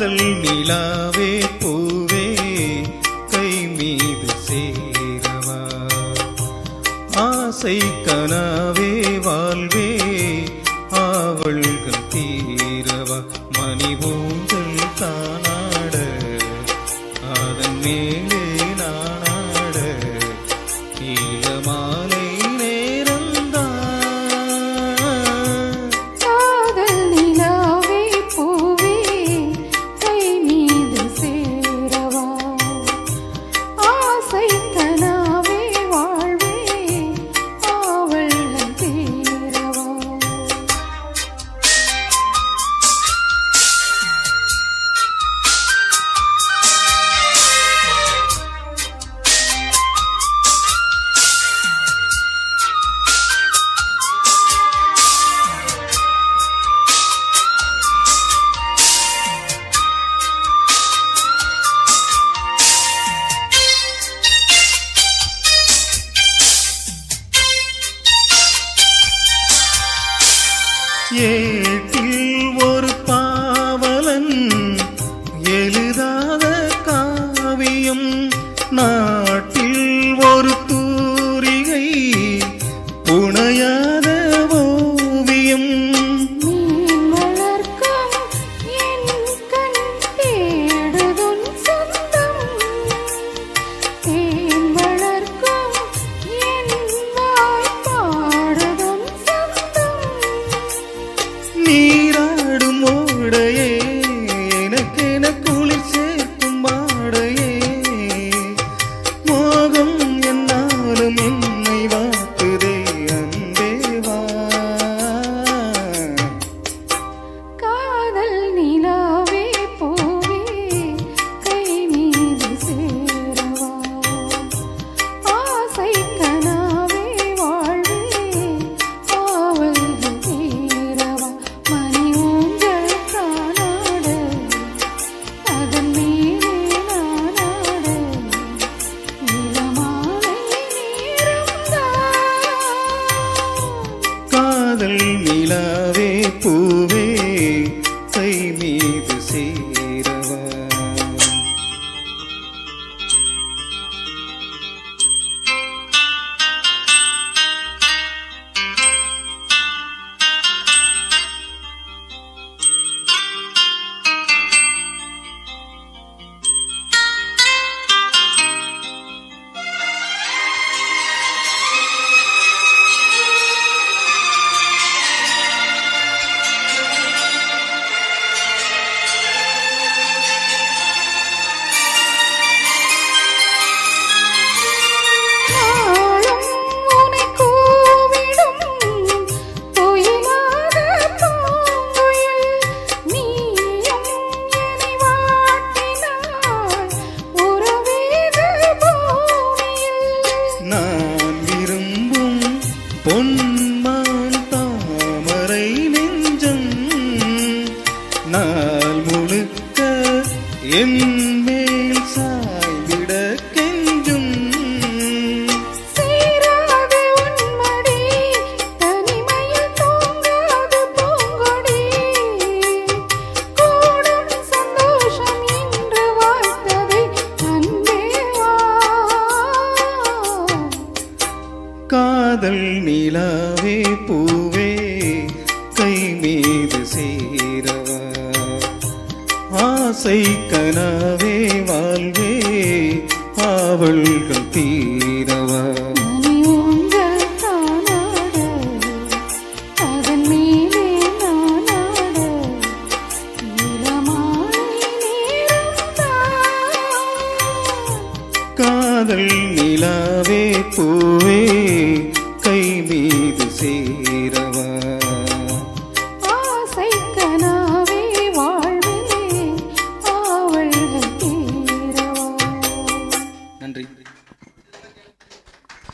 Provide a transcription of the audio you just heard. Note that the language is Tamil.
காதல் நிலாவே பூவே கை மீது சேரவா? ஆசை கனாவே ஏட்டில் ஒரு பாவலன் எழுதாத காவியம் நான் காதல் நிலா பொன்மான் தாமரை நெஞ்சம் நாள் முழுக்க என் காதல் நிலாவே பூவே கை மீது சேரவா. ஆசை கனாவே வாழ்வே ஆவல்கள் தீரவா. காதல் நிலாவே பூவே see